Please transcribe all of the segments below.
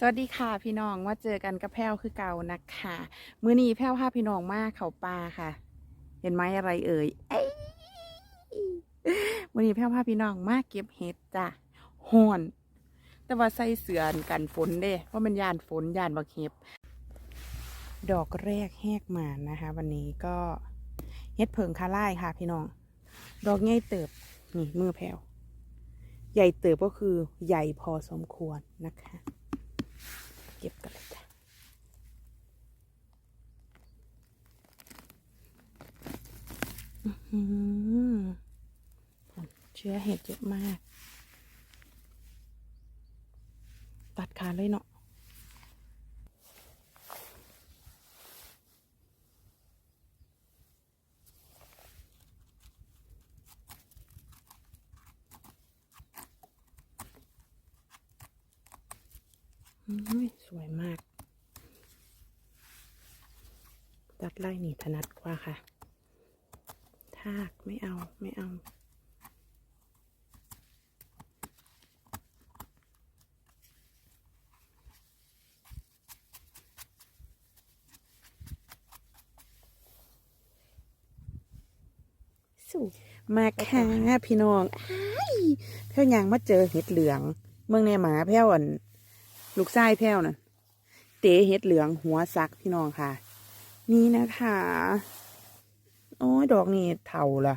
สวัสดีค่ะพี่น้องว่าเจอกันกับแพรวคือเก่านะคะมื้อนี้แพรวพาพี่น้องมาเขาปลาค่ะ เห็นไหมอะไรเอ่ยเอ้ยมื้อนี้แพรวพาพี่น้องมาเก็บเห็ดจ้ะฮ้อนแต่ว่าใส่เสื้อกันฝนเด้เพราะมันยานฝนยานบักเห็บดอกแรกแหกมานะคะ วันนี้ก็เฮ็ดเพิงคาไล่ค่ะ พี่น้อง ดอกใหญ่เติบนี่มือแพรวใหญ่เติบก็คือใหญ่พอสมควรนะคะ เก็บกันเลยจ้ะอื้อหือเชื้อเห็ดเยอะมาก ตัดขาเลยเนาะ สวยมาก ตัดไล่หนีถนัดกว่าค่ะ ทากไม่เอาไม่เอาสู้มาค่ะพี่น้องอ้ายเพี้ยวยางมาเจอเห็ดเหลือง เมืองในหมาแพ้วอัน ลูกไส้แพ้วน่ะ เต๋เห็ดเหลืองหัวซักพี่น้องค่ะ นี่นะคะ โอ้ยดอกนี่เถาละ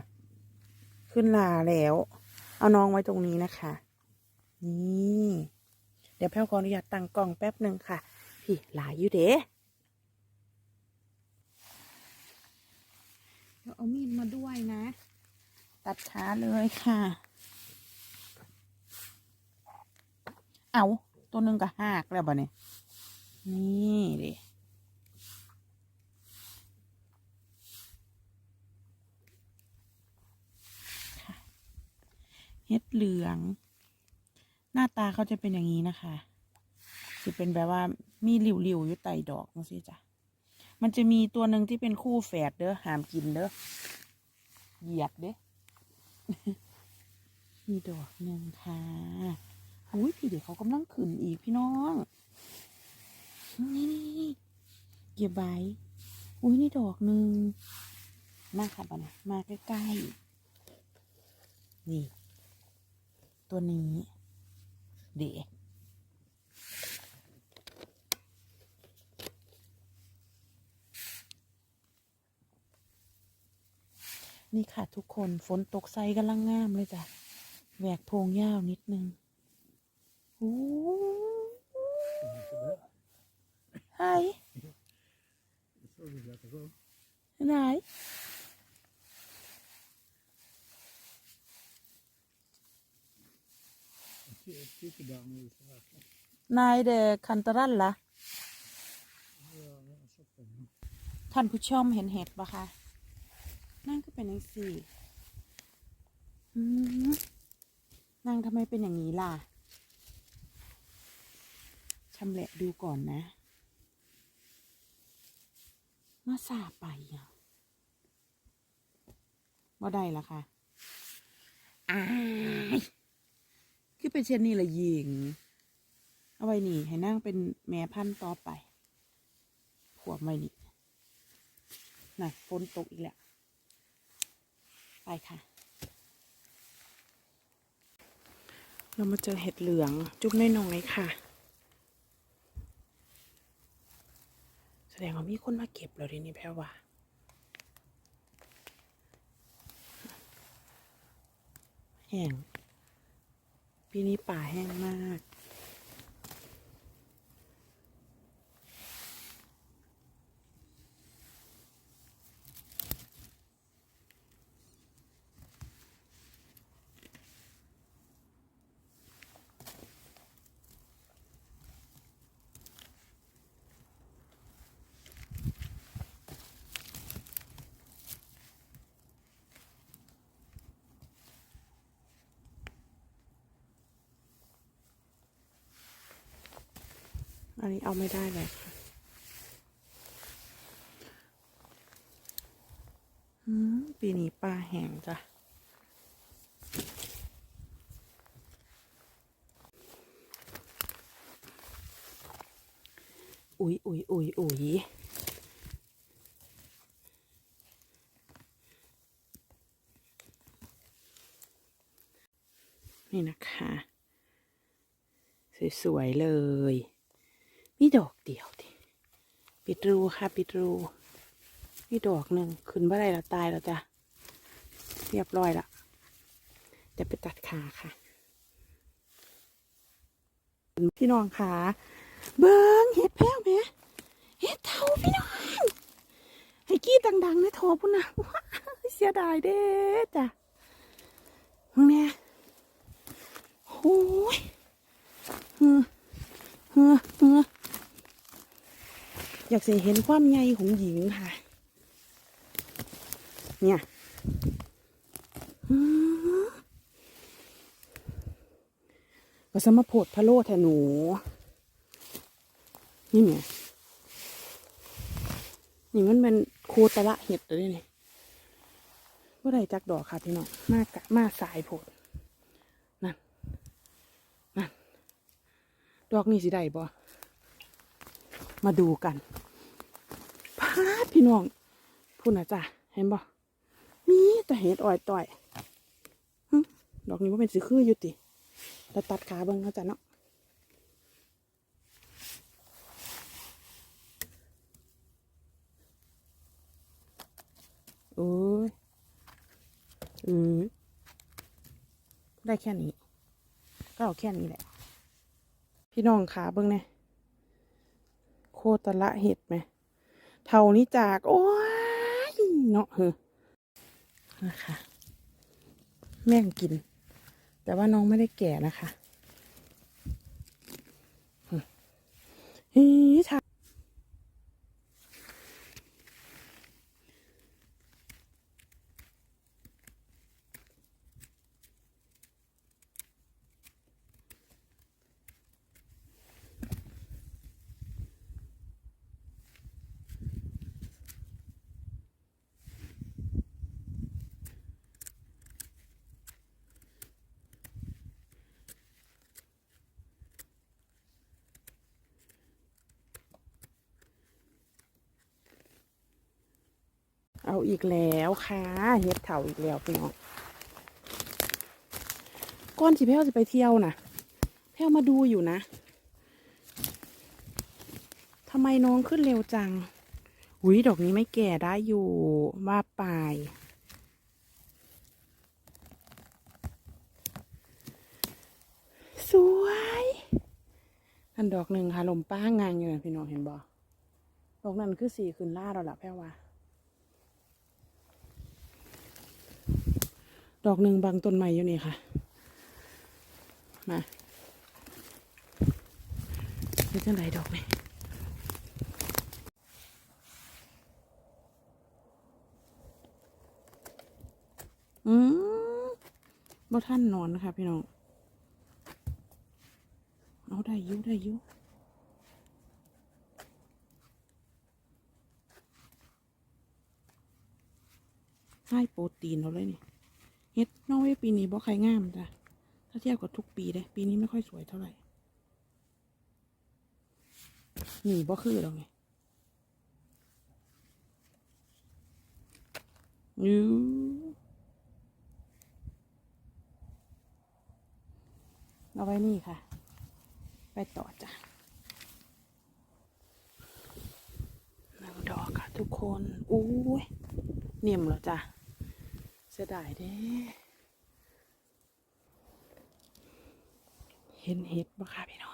ขึ้นลาแล้ว เอาน้องไว้ตรงนี้นะคะ นี่ เดี๋ยวแพ้วขออนุญาตตั้งกล้องแป๊บหนึ่งค่ะ พี่หลายอยู่เด้เดี๋ยวเอามีดมาด้วยนะ ตัดขาเลยค่ะ เอา ตัวหนึ่งก็หักแล้วบ่เนี่ยนี่ดิเห็ดเหลือง หน้าตาเขาจะเป็นอย่างนี้นะคะจะเป็นแบบว่ามีหลิวๆอยู่ใต้ดอกนะสิจ้ะมันจะมีตัวหนึ่งที่เป็นคู่แฝดเด้อหามกินเด้อเหยียบเด้อมีดอกหนึ่งค่ะ อุ้ยพี่เดี๋ยวเขากำลังขึ้นอีกพี่น้องนี่นี่นี่เก็บใบอุ้ยนี่ดอกหนึ่งมาค่ะบ้านะมาใกล้ๆ นี่ ตัวนี้ เด็กนี่ค่ะทุกคนฝนตกใส่กำลังงามเลยจ้ะแหวกโพงยาวนิดนึง โอ้ไฮไหนายเดคันตรันล่ะท่านผู้ชมเห็นเห็ดปะคะ นั่นก็เป็นอย่างสี่อืมนางทำไมเป็นอย่างนี้ล่ะ ชำแหละดูก่อนนะ มาสาไปอะว่าได้ละค่ะอ้ายคือเป็นเช่นนี้ละยิง เอาไว้นี่ ให้นั่งเป็นแม่พันธุ์ต่อไปขวบไว้นี่น่ะฝนตกอีกแล้ว ไปค่ะ เรามาเจอเห็ดเหลืองจุ๊บน้อยๆค่ะ แส ดงว่ามีคนมาเก็บแล้วทีนี้แพรว่าแห้งปีนี้ป่าแห้งมาก อันนี้เอาไม่ได้เลยค่ะปีนี้ปลาแห้งจ้ะ อุ๊ยอุ๊ยอุ๊ยอุ๊ยนี่นะคะ สวย ๆ เลย มีดอกเดียวดิปิดรูค่ะ ปิดรูมีดอกหนึ่งขึ้นเมื่อไรเราตายแล้วจ้ะเรียบร้อยละเดี๋ยวไปตัดขาค่ะพี่น้องขาเบิ้งเห็ดแพ้วไหมเห็ดเท่าพี่น้องให้กี้ดังๆในทรพุ่นนะเสียดายเด้จ้ะมึงเนี่ยโอ้ยเฮ้อเฮ้อเฮ้ออยากจะเห็นความใหญ่ของหญิงค่ะ เนี่ยก็สมโพดพะโลแทหนู นี่ไงนี่มันเป็นโคตรละเห็ดเลยนี่เมื่อไรจักดอกค่ะพี่น้อง มากะมาสายโพดนั่น นั่น ดอกนี่สิได้บ่มาดูกัน พาดพี่น้องพูดนะจ้ะเห็นบ่มีแต่เห็ดอ่อยต่อยดอกนี้ว่าเป็นสีคืออยู่ติแต่ตัดขาเบิ่งเขาจ้ะเนาะโอ้ยอือได้แค่นี้ ก็เอาแค่นี้แหละ พี่น้องขาเบิ้งเนี่ยโคตรละเห็ดไหม เท่านี้จาก โอ้ยเนาะเฮ้อนะคะ แม่งกิน แต่ว่าน้องไม่ได้แก่นะคะเฮ้ยทา เอาอีกแล้วค่ะเฮ็ดเถาอีกแล้วพี่น้องก้อนสิแพ้วจะไปเที่ยวนะแพ้วมาดูอยู่นะทำไมน้องขึ้นเร็วจังหุยดอกนี้ไม่แก่ได้อยู่ว่าไปสวยอันดอกหนึ่งค่ะลมป้างงานอยู่นะพี่น้องเห็นบ่ดอกนั้นคือสีขึ้นล่าเราละแพ้วว่า ดอกหนึ่งบางต้นไม้อยู่นี่ค่ะ มาเป็นจังไรดอกนี่อืมบ่ท่านนอนนะคะพี่น้อง เอาได้ยุได้ยุให้โปรตีนเราเลยนี่ ฮ็ดนอกเวยปีนี้บ่ใครงามจ้ะถ้าเทียบกับทุกปีเลยปีนี้ไม่ค่อยสวยเท่าไหร่หนีบ่คือดอกไงยูเอาไว้นี่ค่ะ ไปต่อจ้ะหนึ่งดอกค่ะทุกคน อู้ย เนียมเหรอจ้ะ สียดายเด้เห็นเห็ดบ่ค่ะพี่น้อง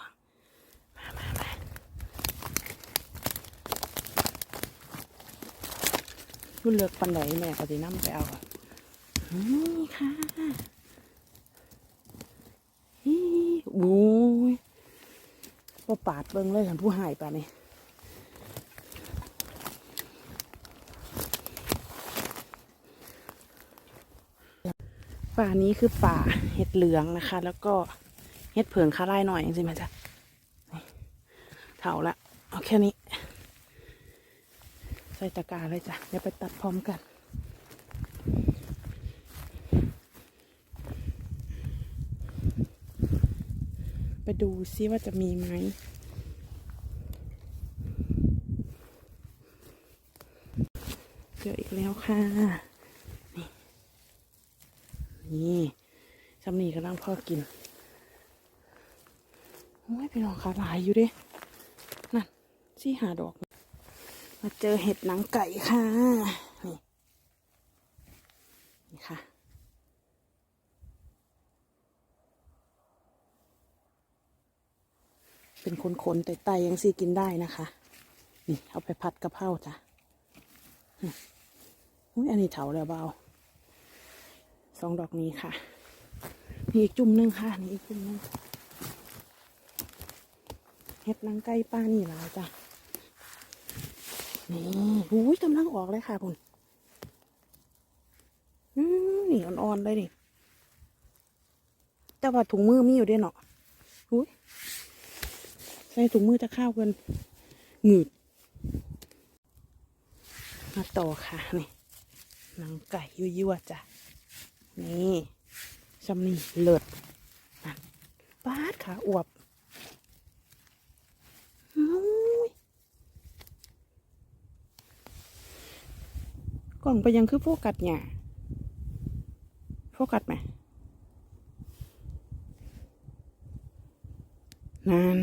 มามามารุ่นเลือกปันไหนแม่ก็สิน้ำไปเอาอะนี่ค่ะฮีโอ้ยว่าปาดเบิ่งเลยท่านผู้หายป่านี่ ป่านี้คือป่าเห็ดเหลืองนะคะ แล้วก็เห็ดเผืองคาไล่หน่อยจริงๆมันจะเถาละเอาแค่นี้ ใส่ตะกราเลยจ้ะเดี๋ยวไปตัดพร้อมกันไปดูซิว่าจะมีไหม เจออีกแล้วค่ะ นี่จำนี่กำลังพ่อกินโอ้ยพี่น้องคะหลายอยู่ด้นั่นซี่หาดอก มาเจอเห็ดหนังไก่ค่ะ นี่นี่ค่ะเป็นคนๆแต่ไตยังซี่กินได้นะคะ นี่เอาไปผัดกะเพราจ้ะอืมอุ้ยอันนี้เถาแล้วเบา สองดอกนี้ค่ะ มีอีกจุ่มหนึงค่ะนี่อีกจุ่มหนึงเห็ดนางไก่ป้านี่แล้วจ้ะ นี่อุ้ยกำลังออกเลยค่ะคุณอืมนี่อ่อนๆเลยนี่แต่ว่าถุงมือมีอยู่ด้วยเนาะอุ้ยใส่ถุงมือจะข้าวกันหงืดมาต่อค่ะนี่นังไก่ยั่วๆจ้ะ นี่ชำนี่เลิศปาดขาอวบกล่องไปยังคือโฟกัสเนี่ยโฟกัสไหมนั่น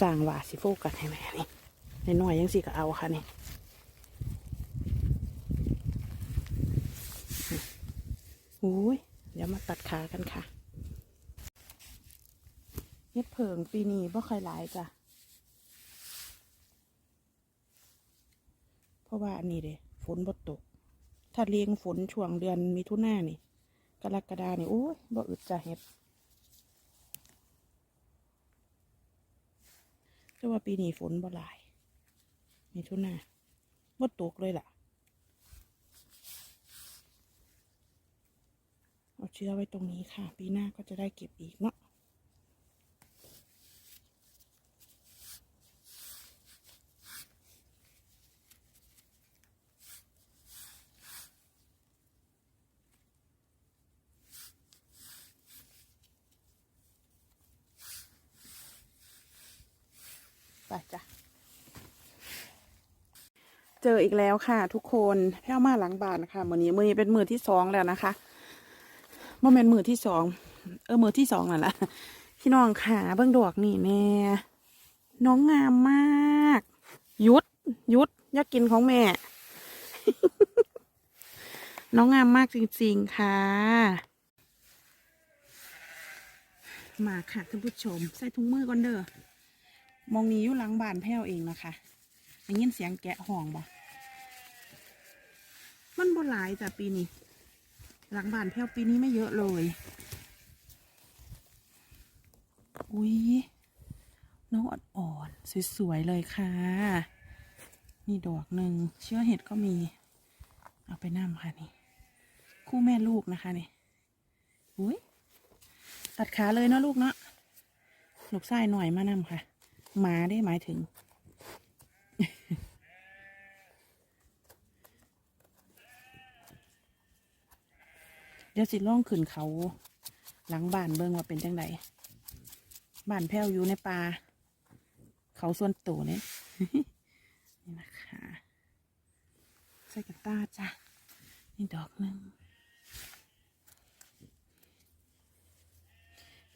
สร้างว่าสิโฟกัสให้แม่นี่น้อยยังสิก็เอาค่ะนี่ อุ้ยเดี๋ยวมาตัดขากันค่ะเฮ็ดเผิงปีนี้บ่ค่อยหลายจ้ะ เพราะว่าอันนี้เด้ฝนบ่ตก ถ้าเลี้ยงฝนช่วงเดือนมิถุนายนนี่กรกฎานี่โอ้ยบ่อึดจ้ะเฮ็ดแต่ว่าปีนี้ฝนบ่หลายมิถุนาบ่ตกเลยล่ะ เอาเชื้อไว้ตรงนี้ค่ะ ปีหน้าก็จะได้เก็บอีกเนาะไปจ้ะเจออีกแล้วค่ะ ทุกคนแพ้วมาหลังบ้านะคะมือนี้มือนี้เป็นมือที่สองแล้วนะคะ บ่แม่นมือที่สอง เออมือที่สองนั่นแหละพี่น้องขาเบิ่งดอกนี่แม่ น้องงามมาก ยุดยุดอยากกินของแม่ น้องงามมากจริงๆค่ะ มาค่ะท่านผู้ชม ใส่ถุงมือก่อนเด้อมองนี้อยู่หลังบ้านแพ้วเองนะคะได้ยินเสียงแกะห้องบ่มันบ่หลายจ้ะปีนี้ หลังบานแพ้วปีนี้ไม่เยอะเลย อุ้ยน้องอ่อนๆสวยๆเลยค่ะ นี่ดอกหนึ่งเชื้อเห็ดก็มี เอาไปนั่มค่ะนี่ คู่แม่ลูกนะคะนี่ อุ้ยตัดขาเลยเนาะลูกเนาะลูกไส้หน่อยมานั่มค่ะหมาได้หมายถึง เดี๋ยวสิล่องขึ้นเขา หลังบ้านเบิ่งว่าเป็นจังไดบ้านแพ้วอยู่ในป่าเขาส่วนตัวเนี่ยนี่นะคะใส่กับตาจ้ะนี่ดอกหนึ่ง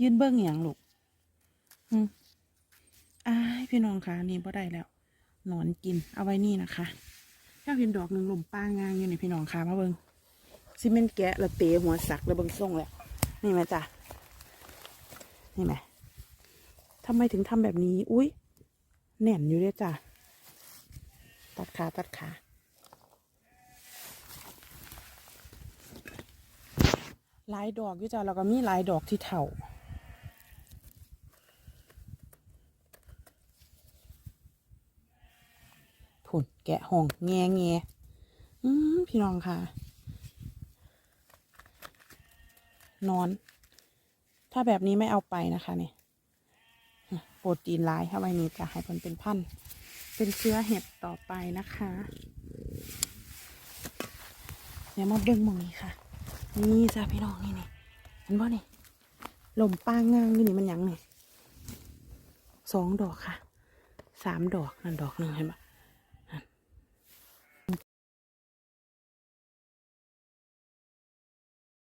ยืนเบิ้งอย่างลูกอืมอ้ายพี่น้องคะนี่บ่ได้แล้วหนอนกินเอาไว้นี่นะคะแค่เห็นดอกหนึ่งหล่มป้างางอยู่ในพี่น้องคะมาเบิ้ง ซีเมนต์แกะแล้วเตะหัวสักแล้วเบิงส่งแล้วนี่ไหมจ้ะนี่ไหมทำไมถึงทำแบบนี้ อุ้ยแน่นอยู่ด้วยจ้ะ ตัดขาตัดขาหลายดอกอยู่จ้ะแล้วก็มีหลายดอกที่เถ่าผุนแกะห้องแงแงอืมพี่น้องค่ะ นอน ถ้าแบบนี้ไม่เอาไปนะคะเนี่ยโปรตีนไลายถ้าไว้นี้จะให้มันเป็นพัน เป็นเชื้อเห็ดต่อไปนะคะ เดี๋ยวมาเบิ้งมองนี้ค่ะ นี่จ้าพี่น้องนี่นี่เห็นป่นี่ลมป้างงางนี่นี่มันยังนี่สองดอกค่ะ สามดอกนั่นดอกหนึ่งเห็นปะ